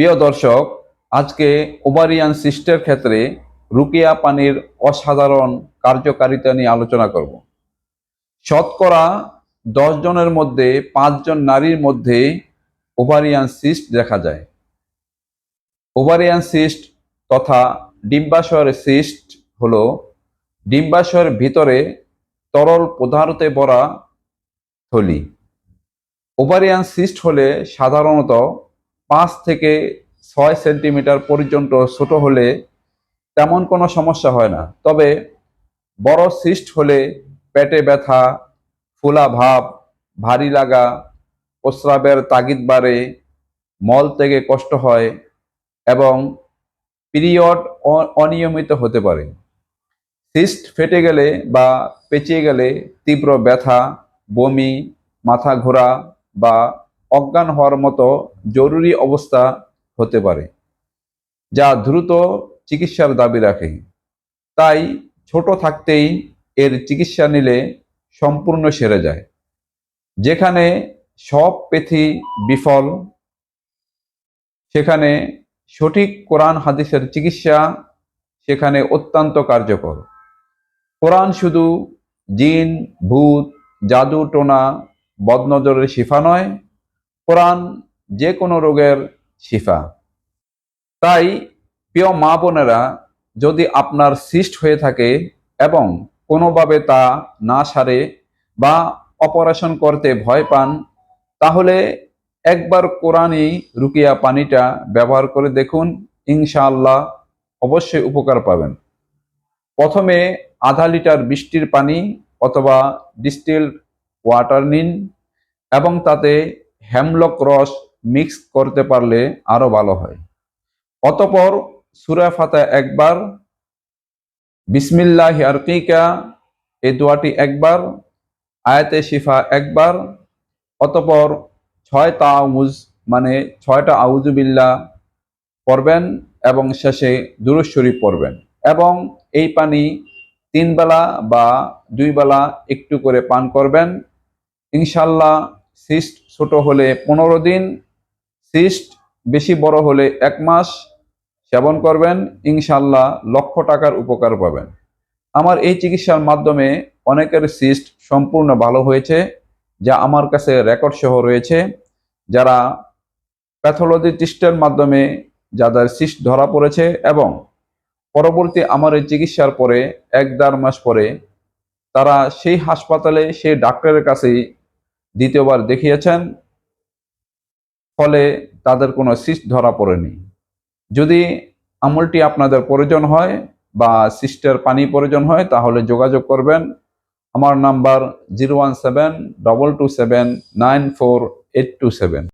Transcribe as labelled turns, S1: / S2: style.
S1: প্রিয় দর্শক, আজকে ওভারিয়ান সিস্টের ক্ষেত্রে রুকিয়া পানির অসাধারণ কার্যকারিতা নিয়ে আলোচনা করব। শতকরা দশ জনের মধ্যে পাঁচজন নারীর মধ্যে ওভারিয়ান সিস্ট দেখা যায়। ওভারিয়ান সিস্ট তথা ডিম্বাশয়ের সিস্ট হল ডিম্বাশয়ের ভিতরে তরল পদার্থে ভরা থলি। ওভারিয়ান সিস্ট হলে সাধারণত পাঁচ থেকে ছয় সেন্টিমিটার পর্যন্ত ছোট হলে তেমন কোনো সমস্যা হয় না। তবে বড় সিস্ট হলে পেটে ব্যথা, ফোলা ভাব, ভারী লাগা, প্রস্রাবের তাগিদ বাড়ে, মল থেকে কষ্ট হয় এবং পিরিয়ড অনিয়মিত হতে পারে। সিস্ট ফেটে গেলে বা পেঁচিয়ে গেলে তীব্র ব্যথা, বমি, মাথা ঘোরা বা অজ্ঞান হওয়ার মতো জরুরি অবস্থা হতে পারে, যা দ্রুত চিকিৎসার দাবি রাখে। তাই ছোট থাকতেই এর চিকিৎসা নিলে সম্পূর্ণ সেরে যায়। যেখানে সব পেথি বিফল, সেখানে সঠিক কোরআন হাদিসের চিকিৎসা সেখানে অত্যন্ত কার্যকর। কোরআন শুধু জিন, ভূত, জাদু, টোনা, বদনজরের শিফা নয় কোরআন যে কোনো রোগের শিফা। তাই প্রিয় মা বোনেরা, যদি আপনার সিস্ট হয়ে থাকে এবং কোনোভাবে তা না সারে বা অপারেশন করতে ভয় পান, তাহলে একবার কোরআনই রুকিয়া পানিটা ব্যবহার করে দেখুন, ইনশাআল্লাহ অবশ্যই উপকার পাবেন। প্রথমে আধা লিটার বৃষ্টির পানি অথবা ডিস্টিলড ওয়াটার নিন এবং তাতে হ্যামলক রস মিক্স করতে পারলে আরও ভালো হয়। অতপর সুরা ফাতা একবার, বিসমিল্লাহ আরকিকা এই দোয়াটি একবার, আয়াতে শিফা একবার, অতপর ছয় তাউজ মানে ছয়টা আউজুবিল্লা পড়বেন এবং শেষে দুরুজ শরীফ পড়বেন এবং এই পানি তিন বেলা বা দুই বেলা একটু করে পান করবেন। ইনশাল্লাহ সিস্ট ছোট হলে পনেরো দিন, সিস্ট বেশি বড় হলে এক মাস। সেবন করবেন ইনশাল্লাহ লক্ষ টাকার উপকার পাবেন। আমার এই চিকিৎসার মাধ্যমে অনেকের সিস্ট সম্পূর্ণ ভালো হয়েছে, যা আমার কাছে রেকর্ড সহ রয়েছে। যারা প্যাথোলজি টেস্টের মাধ্যমে যাদের সিস্ট ধরা পড়েছে এবং পরবর্তী আমার এই চিকিৎসার পরে এক দেড় মাস পরে তারা সেই হাসপাতালে সেই ডাক্তারের কাছেই দ্বিতীয়বার দেখিয়েছেন, ফলে তাদের কোনো সিস্ট ধরা পড়েনি। যদি আমলটি আপনাদের প্রয়োজন হয় বা সিস্টের পানি প্রয়োজন হয়, তাহলে যোগাযোগ করবেন। আমার number zero one seven double two seven nine four eight two seven.